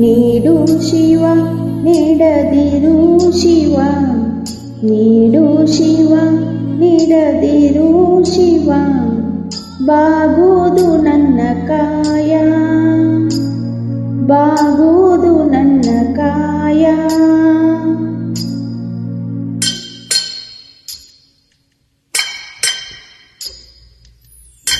ನೀಡು ಶಿವ ನೀಡದಿರು ಶಿವ ನೀಡು ಶಿವ ನೀಡದಿರು ಶಿವ ಬಾಗುವುದು ನನ್ನ ಕಾಯ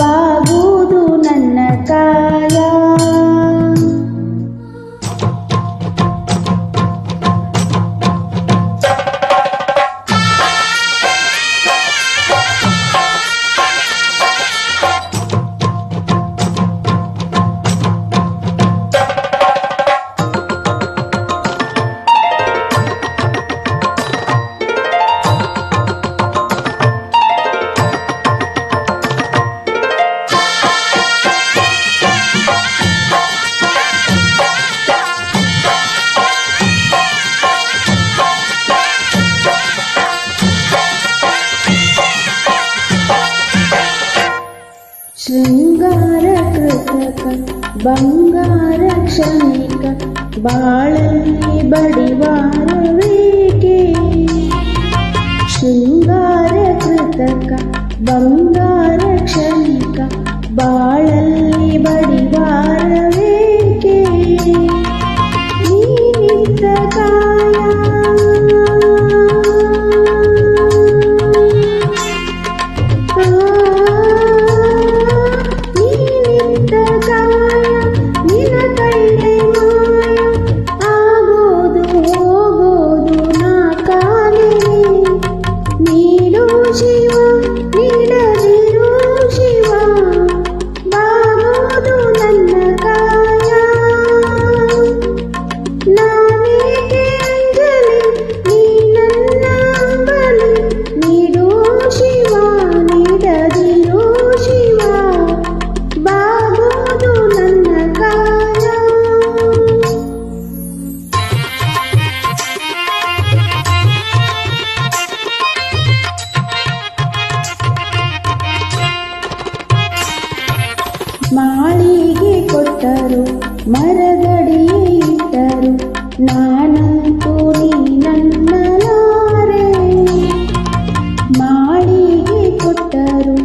ಬಾಗುವುದು ನನ್ನ ಕಾಯ शृङ्गारकृतक बङ्गारक्षणेक बालरङ्ग ಇಟ್ಟರು ಮರದಡಿ ಇಟ್ಟರು ನಾನಂತೂ ನನ್ನಲಾರೆ. ಮಾಡಿಗೆ ಕೊಟ್ಟರು